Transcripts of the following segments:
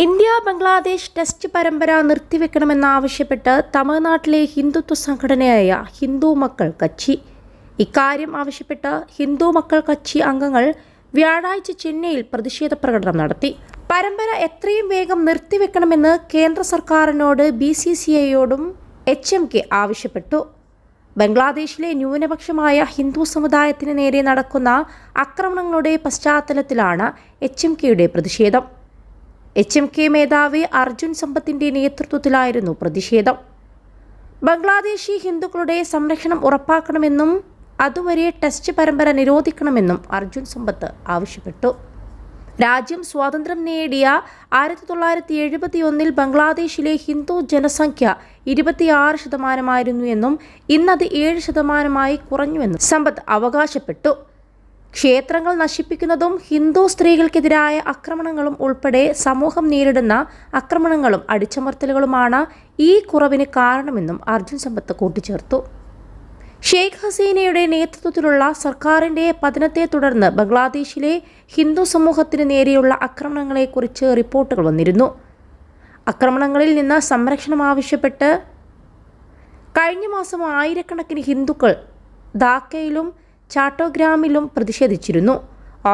India Bangladesh test പരമ്പര നിർത്തിവെക്കണമെന്നാവശ്യപ്പെട്ട് തമിഴ്നാട്ടിലെ ഹിന്ദുത്വ സംഘടനയായ ഹിന്ദു മക്കൾ കച്ചി ഇക്കാര്യം ആവശ്യപ്പെട്ട് ഹിന്ദു മക്കൾ കച്ചി അംഗങ്ങൾ വ്യാഴാഴ്ച ചെന്നൈയിൽ പ്രതിഷേധ പ്രകടനം നടത്തി. പരമ്പര എത്രയും വേഗം നിർത്തിവെക്കണമെന്ന് കേന്ദ്ര സർക്കാരിനോട് ബി സി സി ഐയോടും എച്ച് എം കെ ആവശ്യപ്പെട്ടു. ബംഗ്ലാദേശിലെ ന്യൂനപക്ഷമായ ഹിന്ദു സമുദായത്തിന് നേരെ നടക്കുന്ന ആക്രമണങ്ങളുടെ പശ്ചാത്തലത്തിലാണ് എച്ച് എം കെയുടെ പ്രതിഷേധം. എച്ച് എം കെ മേധാവി അർജുൻ സമ്പത്തിന്റെ നേതൃത്വത്തിലായിരുന്നു പ്രതിഷേധം. ബംഗ്ലാദേശി ഹിന്ദുക്കളുടെ സംരക്ഷണം ഉറപ്പാക്കണമെന്നും അതുവരെ ടെസ്റ്റ് പരമ്പര നിരോധിക്കണമെന്നും അർജുൻ സമ്പത്ത് ആവശ്യപ്പെട്ടു. രാജ്യം സ്വാതന്ത്ര്യം നേടിയ ആയിരത്തി തൊള്ളായിരത്തി എഴുപത്തി ഒന്നിൽ ബംഗ്ലാദേശിലെ ഹിന്ദു ജനസംഖ്യ ഇരുപത്തിയാറ് ശതമാനമായിരുന്നു എന്നും ഇന്നത് ഏഴ് ശതമാനമായി കുറഞ്ഞുവെന്നും സമ്പത്ത് അവകാശപ്പെട്ടു. ക്ഷേത്രങ്ങൾ നശിപ്പിക്കുന്നതും ഹിന്ദു സ്ത്രീകൾക്കെതിരായ ആക്രമണങ്ങളും ഉൾപ്പെടെ സമൂഹം നേരിടുന്ന ആക്രമണങ്ങളും അടിച്ചമർത്തലുകളുമാണ് ഈ കുറവിന് കാരണമെന്നും അർജുൻ സമ്പത്ത് കൂട്ടിച്ചേർത്തു. ഷെയ്ഖ് ഹസീനയുടെ നേതൃത്വത്തിലുള്ള സർക്കാരിന്റെ പതനത്തെ തുടർന്ന് ബംഗ്ലാദേശിലെ ഹിന്ദു സമൂഹത്തിന് നേരെയുള്ള ആക്രമണങ്ങളെക്കുറിച്ച് റിപ്പോർട്ടുകൾ വന്നിരുന്നു. ആക്രമണങ്ങളിൽ നിന്ന് സംരക്ഷണം ആവശ്യപ്പെട്ട് കഴിഞ്ഞ മാസം ആയിരക്കണക്കിന് ഹിന്ദുക്കൾ ധാക്കയിലും ചാട്ടോഗ്രാമിലും പ്രതിഷേധിച്ചിരുന്നു.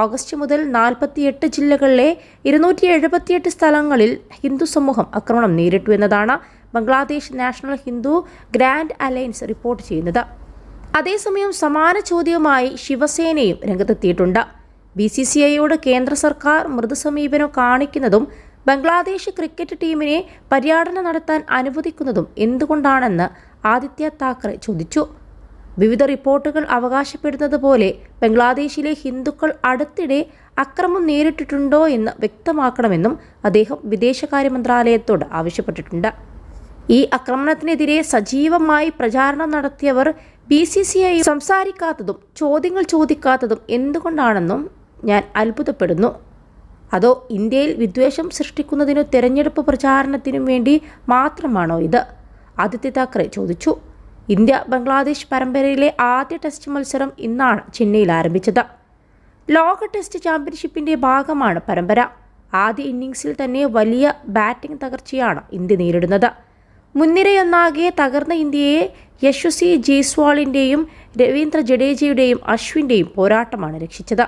ഓഗസ്റ്റ് മുതൽ നാൽപ്പത്തിയെട്ട് ജില്ലകളിലെ ഇരുന്നൂറ്റി എഴുപത്തിയെട്ട് സ്ഥലങ്ങളിൽ ഹിന്ദു സമൂഹം ആക്രമണം നേരിട്ടു എന്നതാണ് Bangladesh National Hindu Grand Alliance report ചെയ്യുന്നത്. അതേസമയം സമാന ചോദ്യവുമായി ശിവസേനയും രംഗത്തെത്തിയിട്ടുണ്ട്. ബി സി സി ഐയോട് കേന്ദ്ര സർക്കാർ മൃദുസമീപനം കാണിക്കുന്നതും ബംഗ്ലാദേശ് ക്രിക്കറ്റ് ടീമിനെ പര്യടനം നടത്താൻ അനുവദിക്കുന്നതും എന്തുകൊണ്ടാണെന്ന് ആദിത്യ താക്കറെ ചോദിച്ചു. വിവിധ റിപ്പോർട്ടുകൾ അവകാശപ്പെടുന്നത് പോലെ ബംഗ്ലാദേശിലെ ഹിന്ദുക്കൾ അടുത്തിടെ അക്രമം നേരിട്ടിട്ടുണ്ടോ എന്ന് വ്യക്തമാക്കണമെന്നും അദ്ദേഹം വിദേശകാര്യ മന്ത്രാലയത്തോട് ആവശ്യപ്പെട്ടിട്ടുണ്ട്. ഈ ആക്രമണത്തിനെതിരെ സജീവമായി പ്രചാരണം നടത്തിയവർ ബി സി സി ഐ സംസാരിക്കാത്തതും ചോദ്യങ്ങൾ ചോദിക്കാത്തതും എന്തുകൊണ്ടാണെന്നും ഞാൻ അത്ഭുതപ്പെടുന്നു. അതോ ഇന്ത്യയിൽ വിദ്വേഷം സൃഷ്ടിക്കുന്നതിനും തെരഞ്ഞെടുപ്പ് പ്രചാരണത്തിനും വേണ്ടി മാത്രമാണോ ഇത്? ആദിത്യ താക്കറെ ചോദിച്ചു. ഇന്ത്യ ബംഗ്ലാദേശ് പരമ്പരയിലെ ആദ്യ ടെസ്റ്റ് മത്സരം ഇന്നാണ് ചെന്നൈയിൽ ആരംഭിച്ചത്. ലോക ടെസ്റ്റ് ചാമ്പ്യൻഷിപ്പിന്റെ ഭാഗമാണ് പരമ്പര. ആദ്യ ഇന്നിംഗ്സിൽ തന്നെ വലിയ ബാറ്റിംഗ് തകർച്ചയാണ് ഇന്ത്യ നേരിടുന്നത്. മുൻനിരയൊന്നാകെ തകർന്ന ഇന്ത്യയെ യശസ്വി ജയ്സ്വാളിന്റെയും രവീന്ദ്ര ജഡേജയുടെയും അശ്വിന്റെയും പോരാട്ടമാണ് രക്ഷിച്ചത്.